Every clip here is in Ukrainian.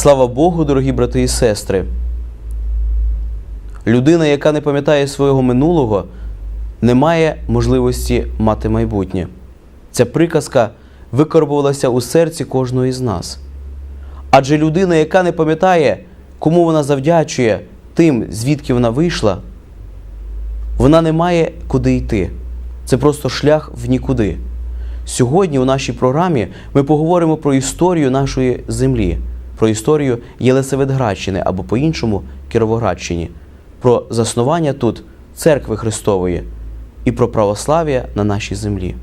Слава Богу, дорогі брати і сестри. Людина, яка не пам'ятає свого минулого, не має можливості мати майбутнє. Ця приказка викорбувалася у серці кожного із нас. Адже людина, яка не пам'ятає, кому вона завдячує тим, звідки вона вийшла, вона не має куди йти. Це просто шлях в нікуди. Сьогодні у нашій програмі ми поговоримо про історію нашої землі, про історію Єлисаветградщини або по-іншому Кіровоградщині, про заснування тут церкви Христової і про православ'я на нашій землі.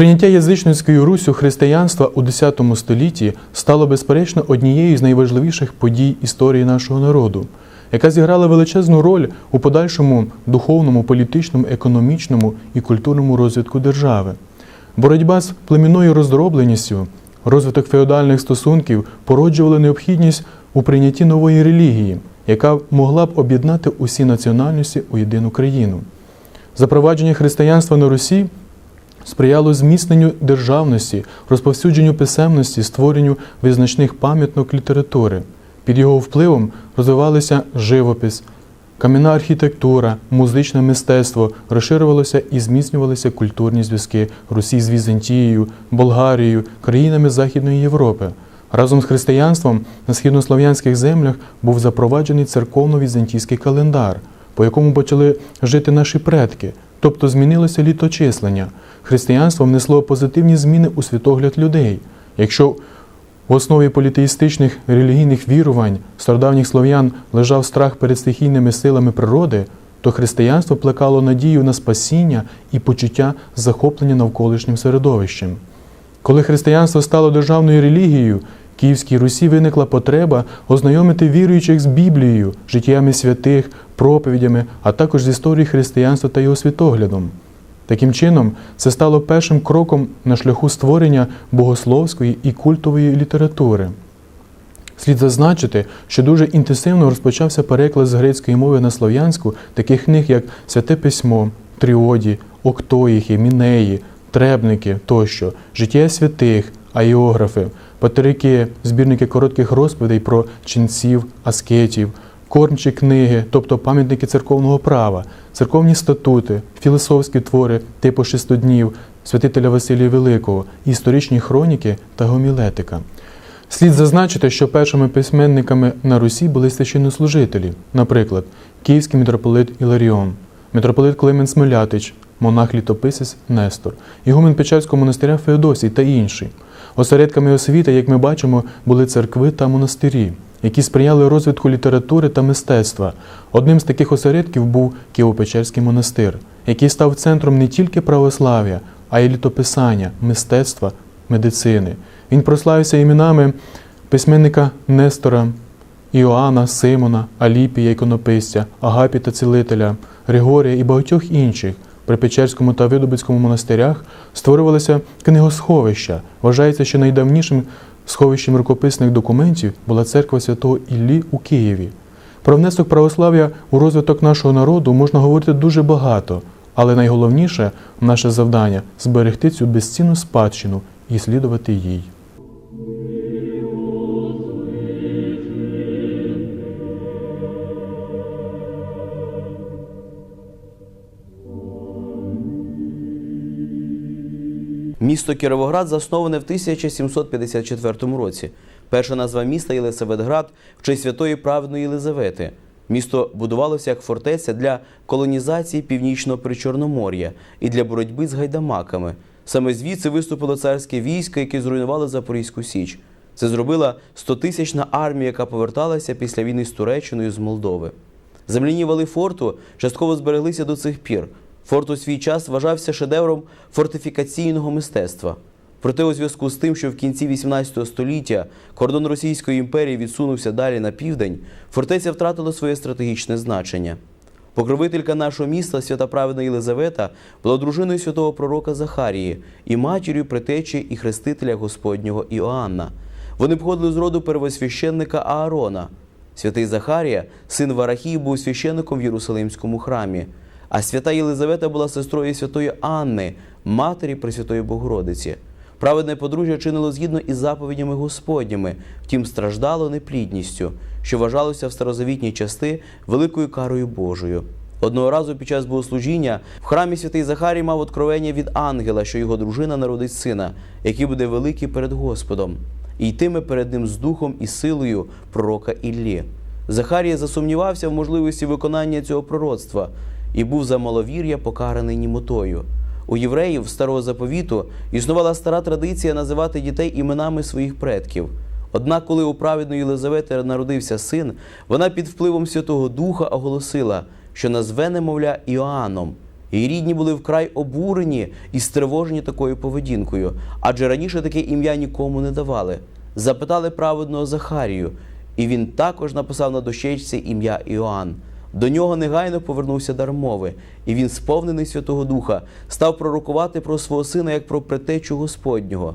Прийняття язичницькою Руссю християнства у X столітті стало безперечно однією з найважливіших подій історії нашого народу, яка зіграла величезну роль у подальшому духовному, політичному, економічному і культурному розвитку держави. Боротьба з племінною роздробленістю, розвиток феодальних стосунків породжували необхідність у прийнятті нової релігії, яка могла б об'єднати усі національності у єдину країну. Запровадження християнства на Русі сприяло зміцненню державності, розповсюдженню писемності, створенню визначних пам'яток літератури. Під його впливом розвивалися живопис, кам'яна архітектура, музичне мистецтво, розширювалися і зміцнювалися культурні зв'язки Русі з Візантією, Болгарією, країнами Західної Європи. Разом з християнством на східнослов'янських землях був запроваджений церковно-візантійський календар, по якому почали жити наші предки, тобто змінилося літочислення. Християнство внесло позитивні зміни у світогляд людей. Якщо в основі політеїстичних релігійних вірувань стародавніх слов'ян лежав страх перед стихійними силами природи, то християнство плекало надію на спасіння і почуття захоплення навколишнім середовищем. Коли християнство стало державною релігією, Київській Русі виникла потреба ознайомити віруючих з Біблією, життями святих, проповідями, а також з історією християнства та його світоглядом. Таким чином, це стало першим кроком на шляху створення богословської і культової літератури. Слід зазначити, що дуже інтенсивно розпочався переклад з грецької мови на слов'янську таких книг, як Святе Письмо, Тріоді, Октоїхи, Мінеї, Требники тощо, життя святих, аіографи, патерики, збірники коротких розповідей про ченців, аскетів, кормчі книги, тобто пам'ятники церковного права, церковні статути, філософські твори типу шестоднів, святителя Василія Великого, історичні хроніки та гомілетика. Слід зазначити, що першими письменниками на Русі були священнослужителі, наприклад, Київський митрополит Іларіон, митрополит Климен Смелятич, монах-літописець Нестор, ігумен Печерського монастиря Феодосій та інші. Осередками освіти, як ми бачимо, були церкви та монастирі, які сприяли розвитку літератури та мистецтва. Одним з таких осередків був Києво-Печерський монастир, який став центром не тільки православ'я, а й літописання, мистецтва, медицини. Він прославився іменами письменника Нестора, Іоанна, Симона, Аліпія, іконописця, Агапіта Цілителя, Григорія і багатьох інших. При Печерському та Видобицькому монастирях створювалися книгосховища. Вважається, що найдавнішим сховищем рукописних документів була церква святого Іллі у Києві. Про внесок православ'я у розвиток нашого народу можна говорити дуже багато, але найголовніше наше завдання зберегти цю безцінну спадщину і слідувати їй. Місто Кіровоград засноване в 1754 році. Перша назва міста Єлисаветград в честь святої праведної Єлизавети. Місто будувалося як фортеця для колонізації північного причорномор'я і для боротьби з гайдамаками. Саме звідси виступило царське військо, яке зруйнувало Запорізьку Січ. Це зробила 100-тисячна армія, яка поверталася після війни з Туреччиною з Молдови. Земляні вали форту частково збереглися до цих пір. Форт у свій час вважався шедевром фортифікаційного мистецтва. Проте, у зв'язку з тим, що в кінці 18 століття кордон Російської імперії відсунувся далі на південь, фортеця втратила своє стратегічне значення. Покровителька нашого міста, свята праведна Єлизавета, була дружиною святого пророка Захарії і матір'ю притечі і хрестителя Господнього Іоанна. Вони походили з роду первосвященника Аарона. Святий Захарія, син Варахії, був священником в Єрусалимському храмі, а свята Єлизавета була сестрою святої Анни, матері Пресвятої Богородиці. Праведне подружжя чинило згідно із заповідями Господніми, втім страждало неплідністю, що вважалося в старозавітній части великою карою Божою. Одного разу під час богослужіння в храмі святий Захарій мав откровення від ангела, що його дружина народить сина, який буде великий перед Господом, і йтиме перед ним з духом і силою пророка Іллі. Захарія засумнівався в можливості виконання цього пророцтва і був за маловір'я покараний німотою. У євреїв старого заповіту існувала стара традиція називати дітей іменами своїх предків. Однак, коли у праведної Єлизавети народився син, вона під впливом Святого Духа оголосила, що назве немовля Іоанном. Її рідні були вкрай обурені і стривожені такою поведінкою, адже раніше таке ім'я нікому не давали. Запитали праведного Захарію, і він також написав на дощечці ім'я Іоанн. До нього негайно повернувся дар мови, і він, сповнений Святого Духа, став пророкувати про свого сина як про предтечу Господнього.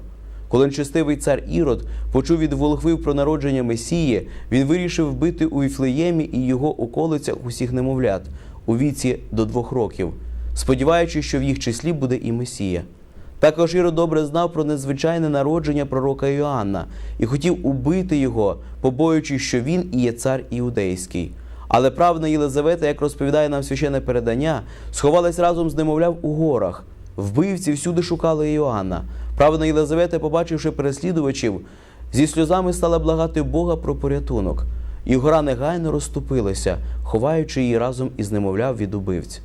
Коли нечестивий цар Ірод почув від волхвів про народження Месії, він вирішив вбити у Іфлеємі і його околицях усіх немовлят у віці до двох років, сподіваючись, що в їх числі буде і Месія. Також Ірод добре знав про незвичайне народження пророка Іоанна і хотів убити його, побоюючись, що він і є цар іудейський. Але правна Єлизавета, як розповідає нам священне передання, сховалась разом з немовляв у горах. Вбивці всюди шукали Іоанна. Правна Єлизавета, побачивши переслідувачів, зі сльозами стала благати Бога про порятунок. І гора негайно розступилася, ховаючи її разом із немовляв від убивць.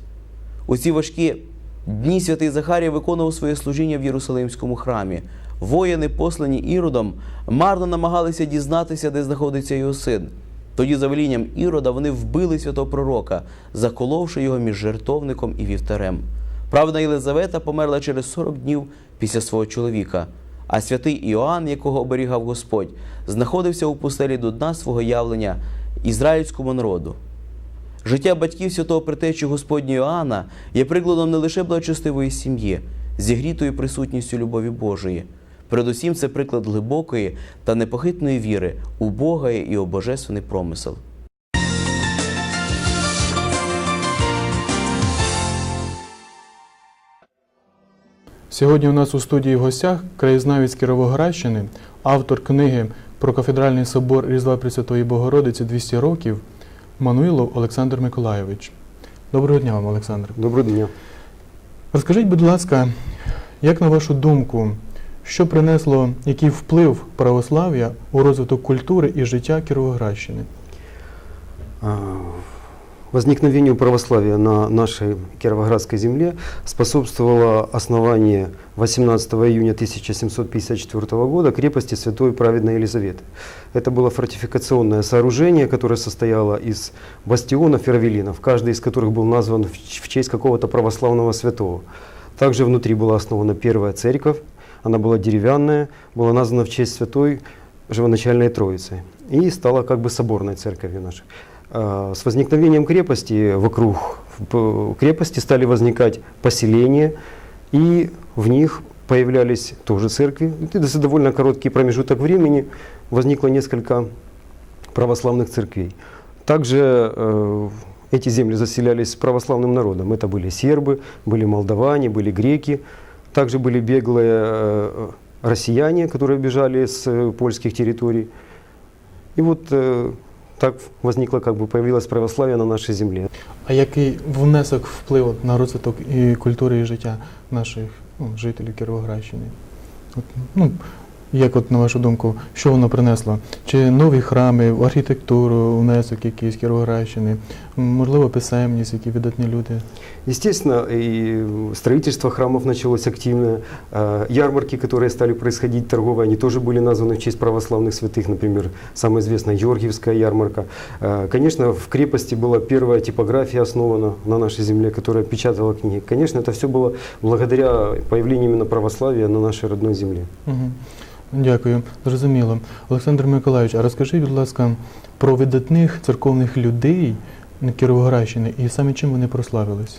У ці важкі дні святий Захарія виконував своє служіння в Єрусалимському храмі. Воїни, послані Іродом, марно намагалися дізнатися, де знаходиться його син. Тоді, за велінням Ірода, вони вбили святого пророка, заколовши його між жертовником і вівтарем. Правда, Єлизавета померла через 40 днів після свого чоловіка, а святий Іоанн, якого оберігав Господь, знаходився у пустелі до дна свого явлення ізраїльському народу. Життя батьків святого притечі Господнього Іоанна є прикладом не лише благочестивої сім'ї, зігрітою присутністю любові Божої. Передусім, це приклад глибокої та непохитної віри у Бога і у божественний промисел. Сьогодні у нас у студії в гостях краєзнавець Кіровоградщини, автор книги про кафедральний собор Різдва Пресвятої Богородиці 200 років Мануїлов Олександр Миколайович. Доброго дня вам, Олександр. Доброго дня. Розкажіть, будь ласка, як на вашу думку, що принесло який вплив православ'я у розвиток культури і життя Кіровоградщини? А, Возникновению православия на нашей Кировоградской земле способствовало основание 18 июня 1754 года крепости Святой Праведной Елизаветы. Это было фортификационное сооружение, которое состояло из бастионов и равелинов, каждый из которых был назван в честь какого-то православного святого. Также внутри была основана первая церковь, она была деревянная, была названа в честь святой живоначальной Троицы и стала как бы соборной церковью нашей. А, С возникновением крепости вокруг крепости стали возникать поселения, и в них появлялись тоже церкви. И за довольно короткий промежуток времени возникло несколько православных церквей. Также э, эти земли заселялись православным народом. Это были сербы, были молдаване, были греки. Также были беглые э, россияне, которые бежали с э, польских территорий. И вот э, так возникло, как бы появилось православие на нашей земле. А який внесок вплив на розвиток і культури і життя наших ну, жителів Кіровоградщини? От, ну, як от на вашу думку, що воно принесло? Чи нові храми, архітектуру, внесок якийсь Кіровоградщини, М, можливо, писемність, які видатні люди? Естественно, и строительство храмов началось активно. Э, Ярмарки, которые стали происходить торговые, они тоже были названы в честь православных святых. Например, самая известная Георгиевская ярмарка. Э, Конечно, в крепости была первая типография основана на нашей земле, которая печатала книги. Конечно, это все было благодаря появлению именно православия на нашей родной земле. Угу. Дякую, зрозуміло. Олександр Миколаївич, а розкажіть, будь ласка, про видатних церковних людей на Кіровоградщини і саме чим вони прославились?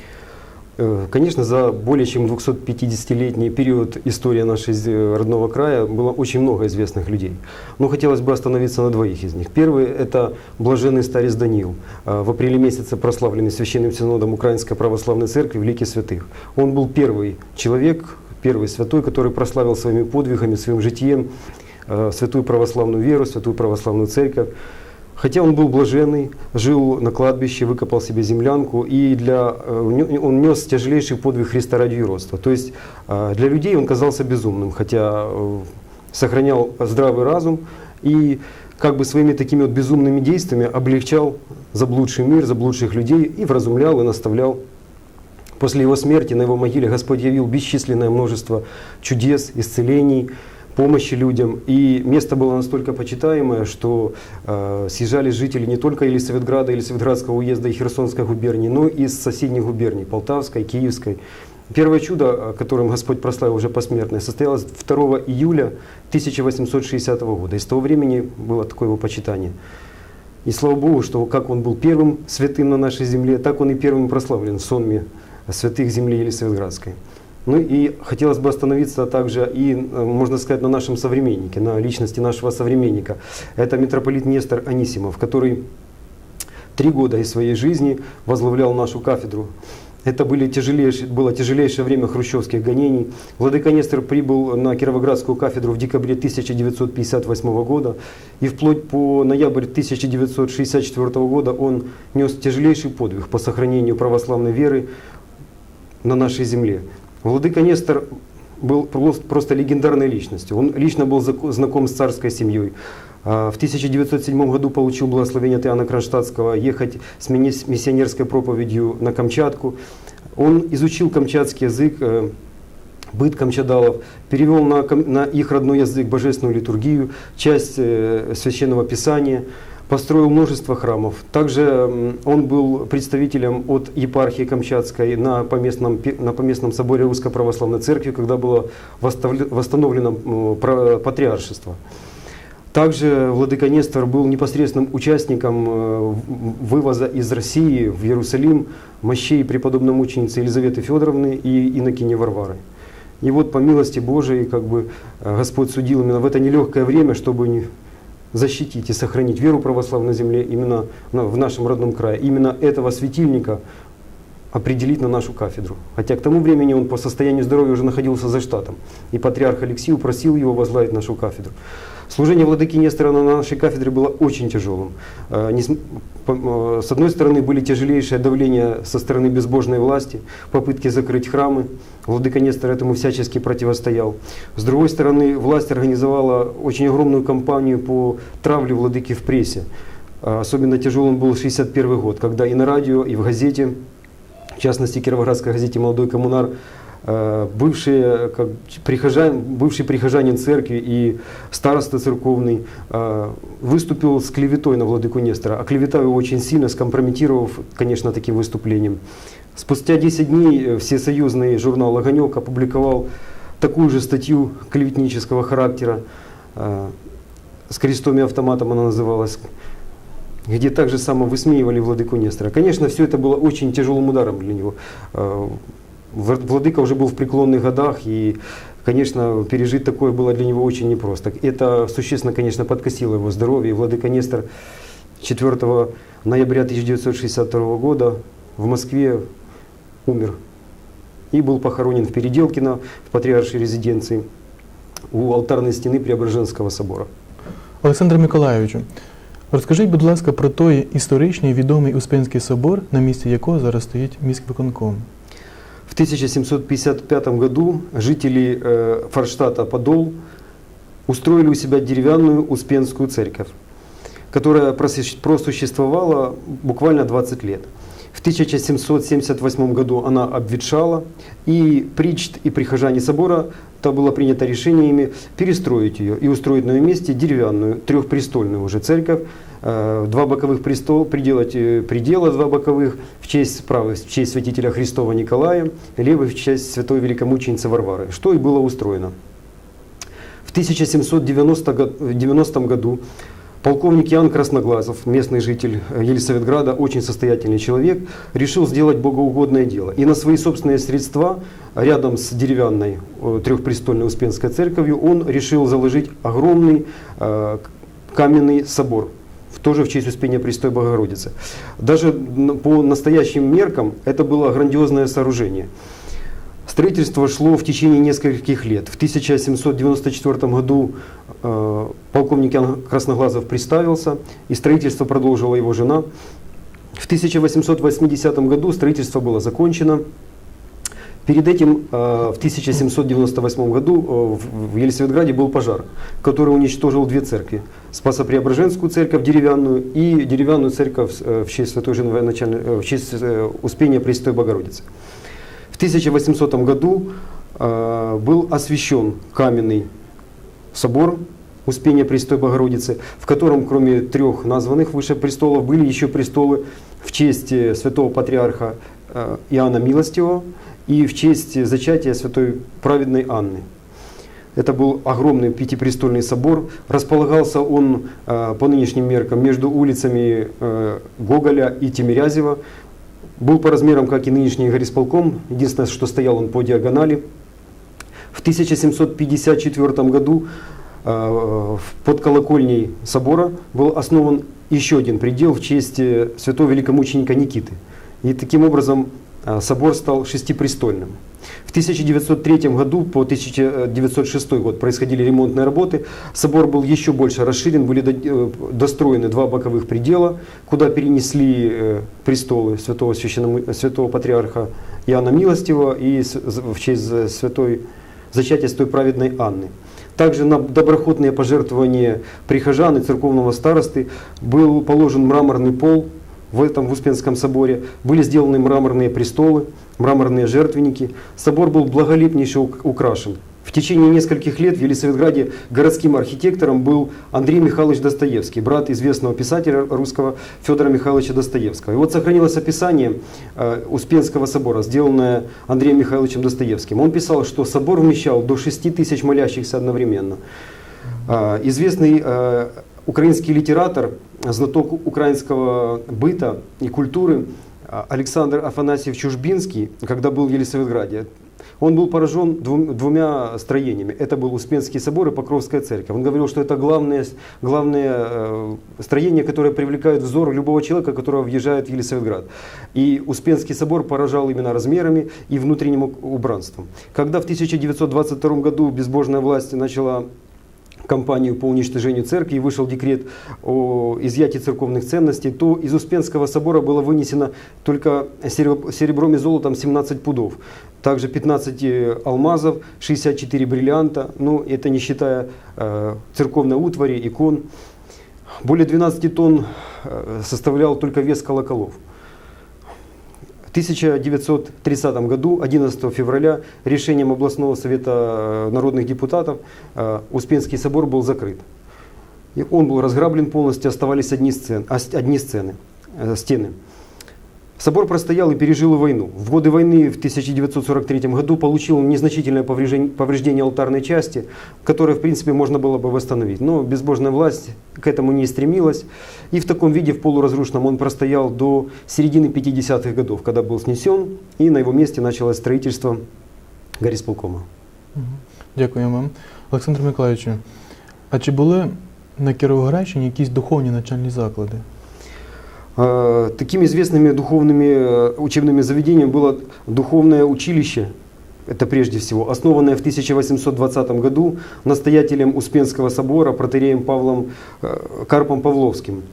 Э, Конечно, за более чем 250-летний период истории нашей з- родного края было очень много известных людей. Но хотелось бы остановиться на двоих из них. Первый – это блаженный старец Даниил, э, в апреле месяце прославленный Священным Синодом Украинской Православной Церкви в лике святых. Он был первый человек, первый святой, который прославил своими подвигами, своим житием э, святую православную веру, святую православную церковь. Хотя он был блаженный, жил на кладбище, выкопал себе землянку, и для, э, он нес тяжелейший подвиг Христа ради юродства. То есть э, для людей он казался безумным, хотя сохранял здравый разум и как бы своими такими вот безумными действиями облегчал заблудший мир, заблудших людей и вразумлял и наставлял После его смерти на его могиле Господь явил бесчисленное множество чудес, исцелений, помощи людям. И место было настолько почитаемое, что э, съезжались жители не только Елисаветграда, Елисаветградского уезда и Херсонской губернии, но и из соседних губерний, Полтавской, Киевской. Первое чудо, э, которым Господь прославил уже посмертное, состоялось 2 июля 1860 года. И с того времени было такое его почитание. И слава Богу, что как он был первым святым на нашей земле, так он и первым прославлен в сонме святых земли Елисаветградской. Ну и хотелось бы остановиться также и, э, можно сказать, на нашем современнике, на личности нашего современника. Это митрополит Нестор Анисимов, который три года из своей жизни возглавлял нашу кафедру. Это были тяжелейшие, было тяжелейшее время хрущевских гонений. Владыка Нестор прибыл на Кировоградскую кафедру в декабре 1958 года. И вплоть по ноябрь 1964 года он нес тяжелейший подвиг по сохранению православной веры на нашей земле. Владыка Нестор был прос- просто легендарной личностью. Он лично был зако- знаком с царской семьей. А, В 1907 году получил благословение от Иоанна Кронштадтского ехать с мини- с миссионерской проповедью на Камчатку. Он изучил камчатский язык, э, быт камчадалов, перевел на, кам- на их родной язык божественную литургию, часть э, священного писания, построил множество храмов. Также он был представителем от епархии Камчатской на поместном, на поместном соборе Русской Православной Церкви, когда было восстановлено патриаршество. Также Владыка Нестор был непосредственным участником э, вывоза из России в Иерусалим мощей преподобной мученицы Елизаветы Федоровны и инокини Варвары. И вот по милости Божией как бы э, Господь судил именно в это нелегкое время, чтобы защитить и сохранить веру православной земле именно в нашем родном крае. Именно этого светильника определить на нашу кафедру. Хотя к тому времени он по состоянию здоровья уже находился за штатом. И патриарх Алексей упросил его возглавить нашу кафедру. Служение владыки Нестора на нашей кафедре было очень тяжелым. Э, э, С одной стороны были тяжелейшее давление со стороны безбожной власти, попытки закрыть храмы. Владыка Нестор этому всячески противостоял. С другой стороны, власть организовала очень огромную кампанию по травле владыки в прессе. Э, Особенно тяжелым был 61 год, когда и на радио, и в газете в частности, Кировоградской газете «Молодой коммунар», бывшие, как, прихожан, бывший прихожанин церкви и староста церковный э, выступил с клеветой на владыку Нестора, оклеветав его очень сильно, скомпрометировав, конечно, таким выступлением. Спустя 10 дней э, всесоюзный журнал «Огонек» опубликовал такую же статью клеветнического характера, э, с крестом и автоматом она называлась, где также само высмеивали владыку Нестора. Конечно, все это было очень тяжелым ударом для него. Э, Вр- Владыка уже был в преклонных годах, и, конечно, пережить такое было для него очень непросто. Это существенно, конечно, подкосило его здоровье. И Владыка Нестор 4 ноября 1962 года в Москве умер и был похоронен в Переделкино, в патриаршей резиденции, у алтарной стены Преображенского собора. Олександре Миколайовичу, розкажіть, будь ласка, про той історичний відомий Успенський собор, на місці якого зараз стоїть міськвиконком. В 1755 году жители э, Форштата Подол устроили у себя деревянную Успенскую церковь, которая просущ- просуществовала буквально 20 лет. В 1778 году она обветшала, и причт и прихожане собора, то было принято решение ими перестроить ее и устроить на ее месте деревянную, трехпрестольную уже церковь, э, два боковых престол, приделать э, предела два боковых в честь, правый в честь святителя Христова Николая, левый в честь святой великомученицы Варвары, что и было устроено. В 1790 го- 90 году Полковник Ян Красноглазов, местный житель э, Елисаветграда, очень состоятельный человек, решил сделать богоугодное дело. И на свои собственные средства, рядом с деревянной э, трехпрестольной Успенской церковью, он решил заложить огромный э, каменный собор, тоже в честь Успения Престой Богородицы. Даже по настоящим меркам это было грандиозное сооружение. Строительство шло в течение нескольких лет. В 1794 году э, полковник Ян Красноглазов представился, и строительство продолжила его жена. В 1880 году строительство было закончено. Перед этим, э, в 1798 году, э, в- Елисаветграде был пожар, который уничтожил две церкви. Спасо-Преображенскую церковь деревянную и деревянную церковь э, в честь Святой Жены э, в честь э, Успения Престой Богородицы. В 1800 году э, был освящен каменный собор Успения Престой Богородицы, в котором кроме трех названных выше престолов были еще престолы в честь э, святого патриарха э, Иоанна Милостивого и в честь зачатия святой праведной Анны. Это был огромный пятипрестольный собор. Располагался он э, по нынешним меркам между улицами э, Гоголя и Тимирязева. Был по размерам, как и нынешний горисполком. Единственное, что стоял он по диагонали. В 1754 году э, в- под колокольней собора был основан еще один предел в честь э, святого великомученика Никиты. И таким образом э, собор стал шестипрестольным. В 1903 году по 1906 год происходили ремонтные работы. Собор был еще больше расширен, были до- э, достроены два боковых предела, куда перенесли э, престолы святого, священному, святого патриарха Иоанна Милостивого и с- з- в честь за- святой зачатия святой праведной Анны. Также на доброходные пожертвования прихожан и церковного старосты был положен мраморный пол в этом в Успенском соборе. Были сделаны мраморные престолы, мраморные жертвенники. Собор был благолепнейше ук- украшен. В течение нескольких лет в Елисаветграде городским архитектором был Андрей Михайлович Достоевский, брат известного писателя русского Федора Михайловича Достоевского. И вот сохранилось описание э, Успенского собора, сделанное Андреем Михайловичем Достоевским. Он писал, что собор вмещал до 6 тысяч молящихся одновременно. А, Известный э, украинский литератор, знаток украинского быта и культуры а, Александр Афанасьев Чужбинский, когда был в Елисаветграде, он был поражен двум- двумя строениями. Это был Успенский собор и Покровская церковь. Он говорил, что это главные, главные э, строения, которые привлекают взор любого человека, который въезжает в Елисаветград. И Успенский собор поражал именно размерами и внутренним убранством. Когда в 1922 году безбожная власть начала кампанию по уничтожению церкви и вышел декрет о изъятии церковных ценностей, то из Успенского собора было вынесено только сереб- серебром и золотом 17 пудов. Также 15 э, алмазов, 64 бриллианта, ну это не считая э, церковной утвари, икон. Более 12 тонн э, составлял только вес колоколов. В 1930 году, 11 февраля, решением областного совета э, народных депутатов э, Успенский собор был закрыт. И он был разграблен полностью, оставались одни, сцен, а, с- одни сцены, э, стены. Собор простоял и пережил войну. В годы войны в 1943 году получил незначительное повреждение, повреждение алтарной части, которое, в принципе, можно было бы восстановить. Но безбожная власть к этому не стремилась. И в таком виде, в полуразрушенном, он простоял до середины 50-х годов, когда был снесен, и на его месте началось строительство горисполкома. Дякую вам. Олександр Миколаївичу, а чи були на Кіровоградщині якісь духовні навчальні заклади? Э, Такими известными духовными э, учебными заведениями было духовное училище, это прежде всего, основанное в 1820 году настоятелем Успенского собора протереем Павлом э, Карпом Павловским.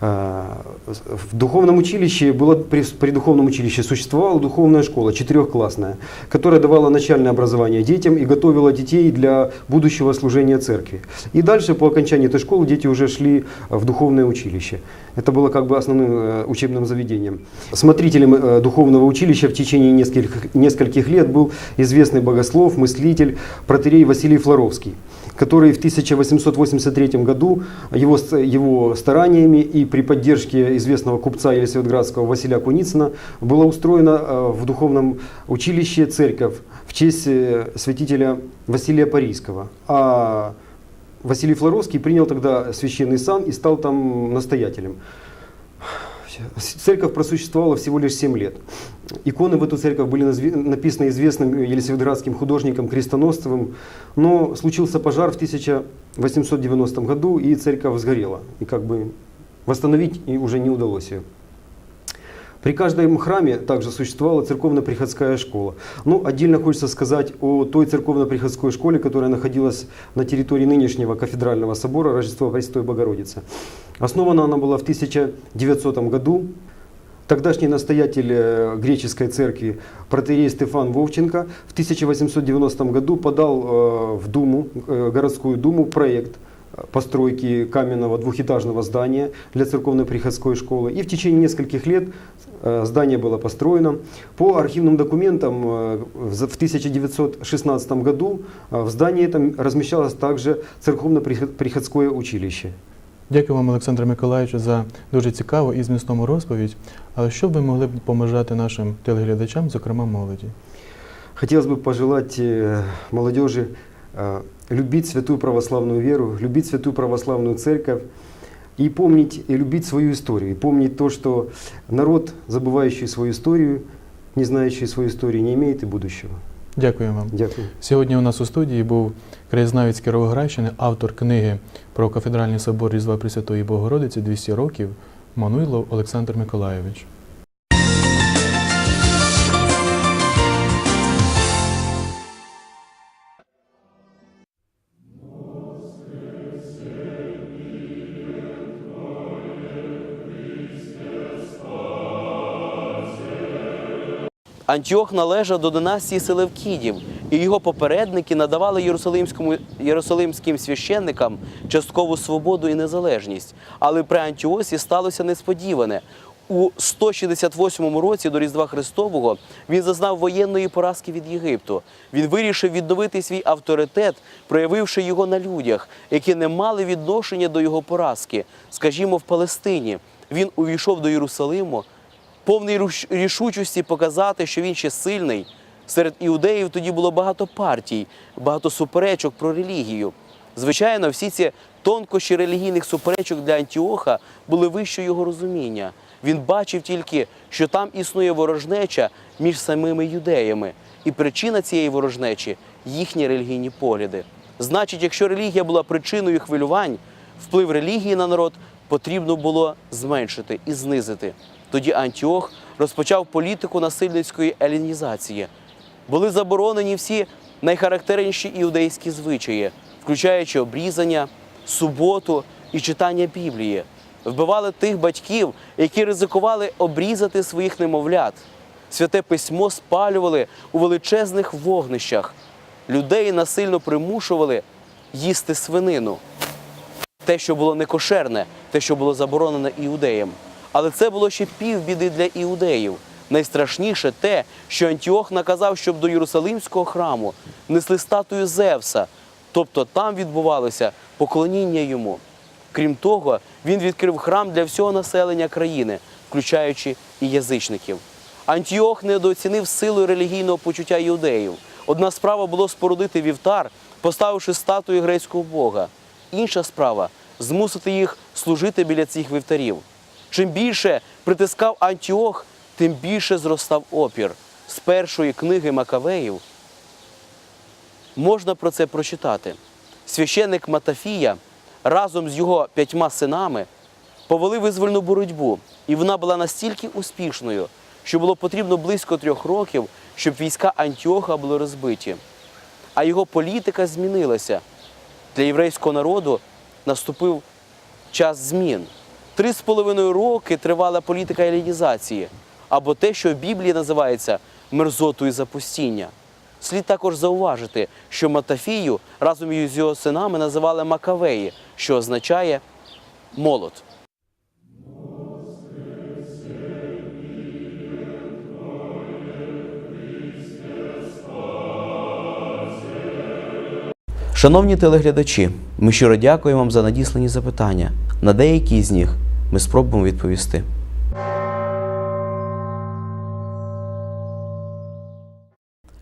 Э, В духовном училище было, при, при духовном училище существовала духовная школа, четырехклассная, которая давала начальное образование детям и готовила детей для будущего служения церкви. И дальше по окончании этой школы дети уже шли в духовное училище. Это было как бы основным э, учебным заведением. Смотрителем э, духовного училища в течение нескольких, нескольких лет был известный богослов, мыслитель, протерей Василий Флоровский который в 1883 году его, его стараниями и при поддержке известного купца Елисаветградского Василия Куницына была устроена э, в духовном училище церковь в честь э, святителя Василия Парийского. А Василий Флоровский принял тогда священный сан и стал там настоятелем. Церковь просуществовала всего лишь 7 лет. Иконы в эту церковь были назви- написаны известным Елисаветградским художником Крестоносцевым, но случился пожар в 1890 году, и церковь сгорела. И как бы восстановить и уже не удалось ее. При каждом храме также существовала церковно-приходская школа. Ну, отдельно хочется сказать о той церковно-приходской школе, которая находилась на территории нынешнего кафедрального собора Рождества Престой Богородицы. Основана она была в 1900 году. Тогдашний настоятель э, греческой церкви протеерей Стефан Вовченко в 1890 году подал э, в Думу, э, городскую думу проект постройки каменного двухэтажного здания для церковно-приходской школы. И в течение нескольких лет здание было построено. По архивным документам э, в за- в 1916 году э, в здании этом размещалось также церковно-приходское училище. Дякую вам, Олександре Миколаївичу, за дуже цікаву і змістовну розповідь. Але що б ви могли б побажати нашим телеглядачам, зокрема молоді? Хотелось бы пожелать э, молодежи э, любить святую православную веру, любить святую православную церковь и помнить и любить свою историю, и помнить то, что народ, забывающий свою историю, не знающий свою историю, не имеет и будущего. Дякую вам. Дякую. Сьогодні у нас у студії був краєзнавець Кіровоградщини, автор книги про кафедральний собор Різдва Пресвятої Богородиці 200 років Мануйлов Олександр Миколайович. Антіох належав до династії Селевкідів, і його попередники надавали єрусалимському, єрусалимським священникам часткову свободу і незалежність. Але при Антіосі сталося несподіване. У 168 році до Різдва Христового він зазнав воєнної поразки від Єгипту. Він вирішив відновити свій авторитет, проявивши його на людях, які не мали відношення до його поразки. Скажімо, в Палестині. Він увійшов до Єрусалиму, повний рішучості показати, що він ще сильний. Серед іудеїв тоді було багато партій, багато суперечок про релігію. Звичайно, всі ці тонкощі релігійних суперечок для Антіоха були вище його розуміння. Він бачив тільки, що там існує ворожнеча між самими юдеями, і причина цієї ворожнечі їхні релігійні погляди. Значить, якщо релігія була причиною хвилювань, вплив релігії на народ потрібно було зменшити і знизити. Тоді Антіох розпочав політику насильницької елінізації. Були заборонені всі найхарактерніші іудейські звичаї, включаючи обрізання, суботу і читання Біблії. Вбивали тих батьків, які ризикували обрізати своїх немовлят. Святе письмо спалювали у величезних вогнищах. Людей насильно примушували їсти свинину те, що було некошерне, те, що було заборонене іудеям. Але це було ще півбіди для іудеїв. Найстрашніше те, що Антіох наказав, щоб до Єрусалимського храму несли статую Зевса, тобто там відбувалося поклоніння йому. Крім того, він відкрив храм для всього населення країни, включаючи і язичників. Антіох недооцінив силу релігійного почуття іудеїв. Одна справа було спорудити вівтар, поставивши статую грецького бога. Інша справа змусити їх служити біля цих вівтарів. Чим більше притискав Антіох, тим більше зростав опір. З першої книги Макавеїв можна про це прочитати. Священник Матафія разом з його п'ятьма синами повели визвольну боротьбу, і вона була настільки успішною, що було потрібно близько трьох років, щоб війська Антіоха були розбиті. А його політика змінилася. Для єврейського народу наступив час змін. Три з половиною роки тривала політика елінізації, або те, що в Біблії називається мерзотою запустіння. Слід також зауважити, що Матафію разом із його синами називали Макавеї, що означає молот. Шановні телеглядачі, ми щиро дякуємо вам за надіслані запитання. На деякі з них ми спробуємо відповісти.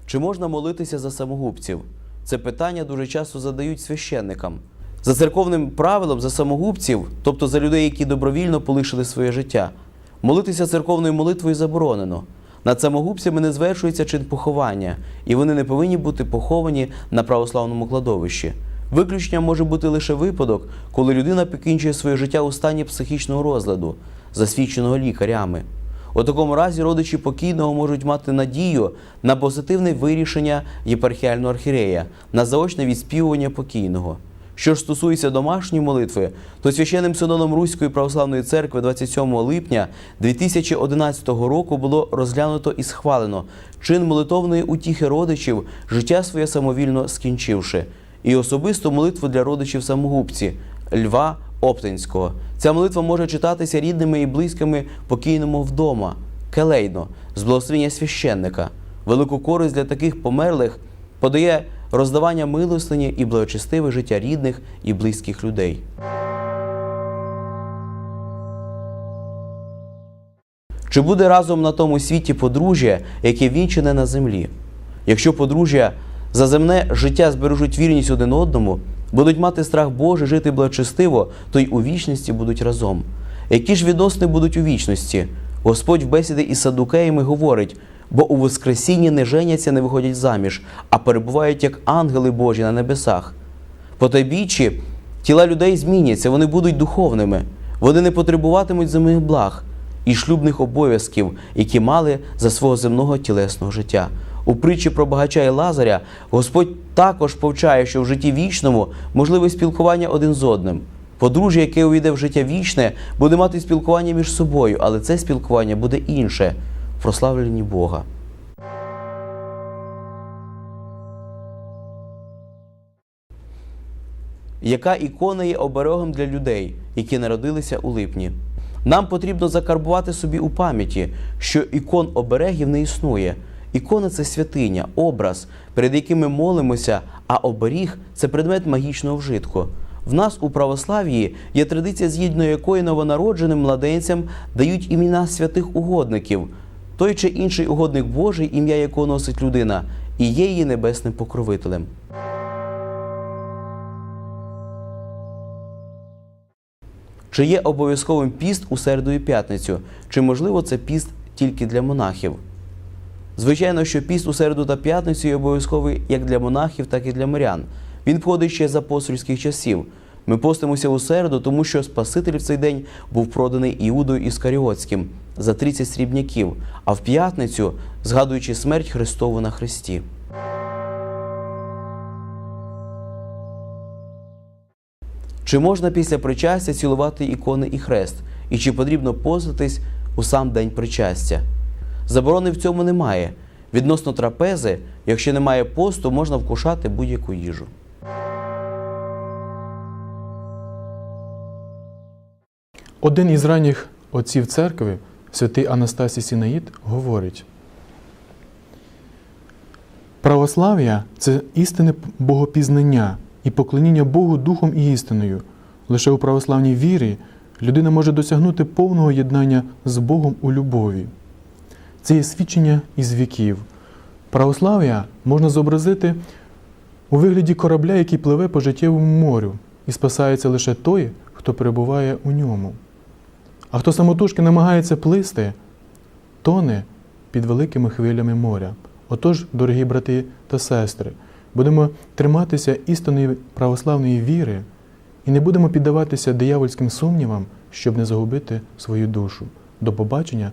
Чи можна молитися за самогубців? Це питання дуже часто задають священникам. За церковним правилом, за самогубців, тобто за людей, які добровільно полишили своє життя, молитися церковною молитвою заборонено. Над самогубцями не звершується чин поховання, і вони не повинні бути поховані на православному кладовищі. Виключенням може бути лише випадок, коли людина покінчує своє життя у стані психічного розладу, засвідченого лікарями. У такому разі родичі покійного можуть мати надію на позитивне вирішення єпархіального архірея, на заочне відспівування покійного. Що ж стосується домашньої молитви, то священним синоном Руської православної церкви 27 липня 2011 року було розглянуто і схвалено чин молитовної утіхи родичів, життя своє самовільно скінчивши, і особисту молитву для родичів самогубці Льва Оптинського. Ця молитва може читатися рідними і близькими покійному вдома, келейно, з благословення священника. Велику користь для таких померлих подає роздавання милостині і благочестиве життя рідних і близьких людей. Чи буде разом на тому світі подружжя, яке вінчене на землі? Якщо подружжя за земне життя збережуть вірність один одному, будуть мати страх Божий, жити благочестиво, то й у вічності будуть разом. Які ж відносини будуть у вічності? Господь в бесіді із садукеями говорить, бо у Воскресінні не женяться, не виходять заміж, а перебувають як ангели Божі на небесах. По той бічі тіла людей зміняться, вони будуть духовними, вони не потребуватимуть земних благ і шлюбних обов'язків, які мали за свого земного тілесного життя. У притчі про багача і Лазаря Господь також повчає, що в житті вічному можливе спілкування один з одним. Подружжя, яке увійде в життя вічне, буде мати спілкування між собою, але це спілкування буде інше в прославленні Бога. Яка ікона є оберегом для людей, які народилися у липні? Нам потрібно закарбувати собі у пам'яті, що ікон оберегів не існує. Ікона це святиня, образ, перед яким ми молимося, а оберіг це предмет магічного вжитку. В нас у православ'ї є традиція, згідно якої новонародженим младенцям дають імена святих угодників. Той чи інший угодник Божий, ім'я якого носить людина, і є її небесним покровителем. Чи є обов'язковим піст у середу і п'ятницю? Чи можливо це піст тільки для монахів? Звичайно, що піст у середу та п'ятницю є обов'язковий як для монахів, так і для мирян. Він входить ще з апостольських часів. Ми постимося у середу, тому що Спаситель в цей день був проданий Іудою Іскаріотським за 30 срібняків, а в п'ятницю, згадуючи смерть Христову на Христі. Чи можна після причастя цілувати ікони і хрест? І чи потрібно поститись у сам день причастя? Заборони в цьому немає. Відносно трапези, якщо немає посту, можна вкушати будь-яку їжу. Один із ранніх отців церкви, святий Анастасій Сінаїд, говорить: Православ'я це істинне богопізнання і поклоніння Богу духом і істиною. Лише у православній вірі людина може досягнути повного єднання з Богом у любові. Це є свідчення із віків. Православ'я можна зобразити у вигляді корабля, який пливе по життєвому морю, і спасається лише той, хто перебуває у ньому. А хто самотужки намагається плисти, тоне під великими хвилями моря. Отож, дорогі брати та сестри, будемо триматися істинної православної віри і не будемо піддаватися диявольським сумнівам, щоб не загубити свою душу. До побачення,